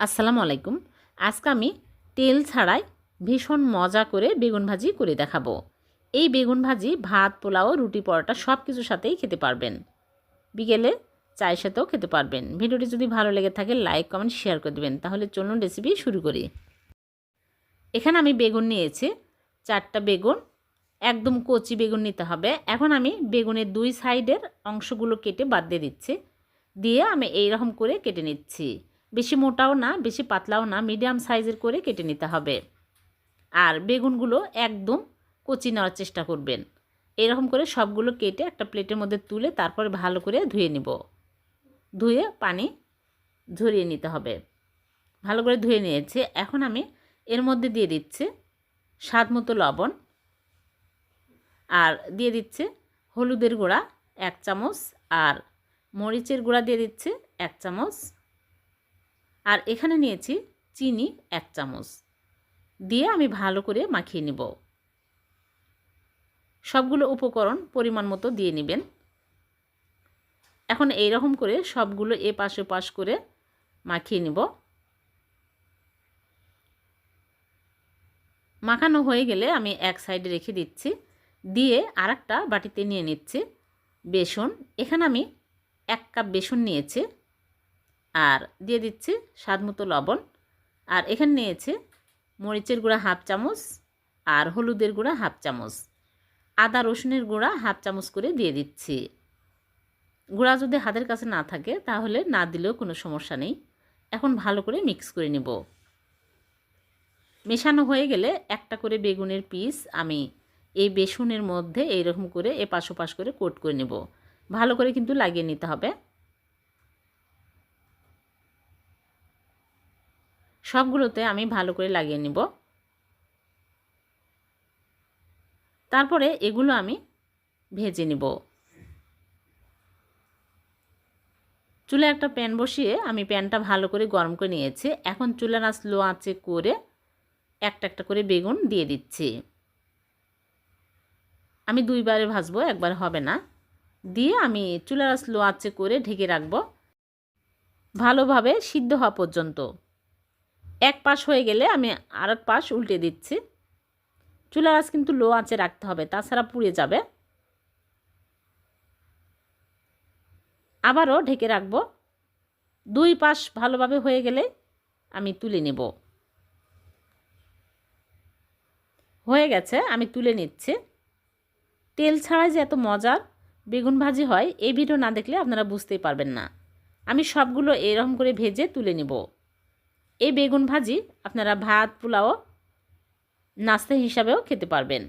আসসালামু আলাইকুম। আজকে আমি তেল ছাড়াই ভীষণ মজা করে বেগুন ভাজি করে দেখাবো। এই বেগুন ভাজি, ভাত, পোলাও, রুটি, পরোটা সব কিছুর সাথেই খেতে পারবেন। বিকেলে চায়ের সাথেও খেতে পারবেন। ভিডিওটি যদি ভালো লেগে থাকে, লাইক, কমেন্ট, শেয়ার করে দেবেন। তাহলে চলুন রেসিপি শুরু করি। এখানে আমি বেগুন নিয়েছি। চারটা বেগুন, একদম কচি বেগুন নিতে হবে। এখন আমি বেগুনের দুই সাইডের অংশগুলো কেটে বাদ দিয়ে দিচ্ছি। দিয়ে আমি এই রকম করে কেটে নিচ্ছি। বেশি মোটাও না, বেশি পাতলাও না মিডিয়াম সাইজের করে কেটে নিতে হবে। আর বেগুনগুলো একদম কচি নেওয়ার চেষ্টা করবেন। এরকম করে সবগুলো কেটে একটা প্লেটের মধ্যে তুলে তারপরে ভালো করে ধুয়ে নিব। ধুয়ে পানি ঝরিয়ে নিতে হবে। ভালো করে ধুয়ে নিয়েছে। এখন আমি এর মধ্যে দিয়ে দিচ্ছি স্বাদ মতো লবণ। আর দিয়ে দিচ্ছে হলুদের গুঁড়া এক চামচ আর মরিচের গুঁড়া দিয়ে দিচ্ছে এক চামচ। আর এখানে নিয়েছি চিনি এক চামচ। দিয়ে আমি ভালো করে মাখিয়ে নিব। সবগুলো উপকরণ পরিমাণ মতো দিয়ে নেবেন। এখন এই রকম করে সবগুলো এ পাশে পাশ করে মাখিয়ে নিব। মাখানো হয়ে গেলে আমি এক সাইডে রেখে দিচ্ছি। দিয়ে আর বাটিতে নিয়ে নিচ্ছি বেসন। এখানে আমি এক কাপ বেসন নিয়েছি। আর দিয়ে দিচ্ছি স্বাদ মতো লবণ। আর এখানে নিয়েছে মরিচের গুঁড়া হাফ চামচ আর হলুদের গুঁড়া হাফ চামচ। আদা রসুনের গুঁড়া হাফ চামচ করে দিয়ে দিচ্ছি। গুঁড়া যদি হাতের কাছে না থাকে তাহলে না দিলেও কোনো সমস্যা নেই। এখন ভালো করে মিক্স করে নেব। মেশানো হয়ে গেলে একটা করে বেগুনের পিস আমি এই বেসনের মধ্যে এইরকম করে এ পাশ ওপাশ করে কোট করে নেব। ভালো করে কিন্তু লাগিয়ে নিতে হবে। সবগুলোতে আমি ভালো করে লাগিয়ে নিব। তারপরে এগুলো আমি ভেজে নিব। চুলে একটা প্যান বসিয়ে আমি প্যানটা ভালো করে গরম করে নিয়েছি। এখন চুলার আঁচ লো আঁচে করে একটা একটা করে বেগুন দিয়ে দিচ্ছি। আমি দুইবারে ভাজবো, একবার হবে না। দিয়ে আমি চুলার আঁচ লো আঁচে করে ঢেকে রাখব। ভালোভাবে সিদ্ধ হওয়া পর্যন্ত। এক পাশ হয়ে গেলে আমি আর এক পাশ উল্টে দিচ্ছি। চুলার আঁচ কিন্তু লো আঁচে রাখতে হবে, তাছাড়া পুড়ে যাবে। আবারও ঢেকে রাখব। দুই পাশ ভালোভাবে হয়ে গেলে আমি তুলে নেব। হয়ে গেছে, আমি তুলে নিচ্ছি। তেল ছাড়া যে এত মজার বেগুন ভাজি হয়, এই ভিডিও না দেখলে আপনারা বুঝতেই পারবেন না। আমি সবগুলো এরকম করে ভেজে তুলে নেব। এই বেগুন ভাজি আপনারা ভাত, পোলাও, নাস্তা হিসাবেও খেতে পারবেন।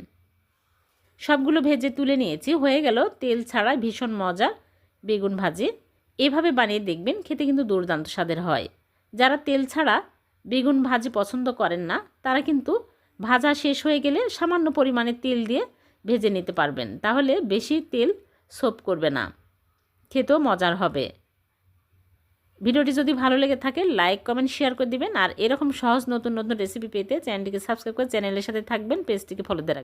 সবগুলো ভেজে তুলে নিয়েছি। হয়ে গেল তেল ছাড়া ভীষণ মজা বেগুন ভাজি। এভাবে বানিয়ে দেখবেন খেতে কিন্তু দুর্দান্ত স্বাদের হয়। যারা তেল ছাড়া বেগুন ভাজি পছন্দ করেন না, তারা কিন্তু ভাজা শেষ হয়ে গেলে সামান্য পরিমাণে তেল দিয়ে ভেজে নিতে পারবেন। তাহলে বেশি তেল সোপ করবে না। খেতেও মজার হবে। ভিডিওটি যদি ভালো লেগে থাকে লাইক কমেন্ট শেয়ার করে দিবেন। আর এরকম সহজ নতুন নতুন রেসিপি পেতে চ্যানেলটিকে সাবস্ক্রাইব করে চ্যানেলের সাথে থাকবেন পেজটিকে ফলো দিয়ে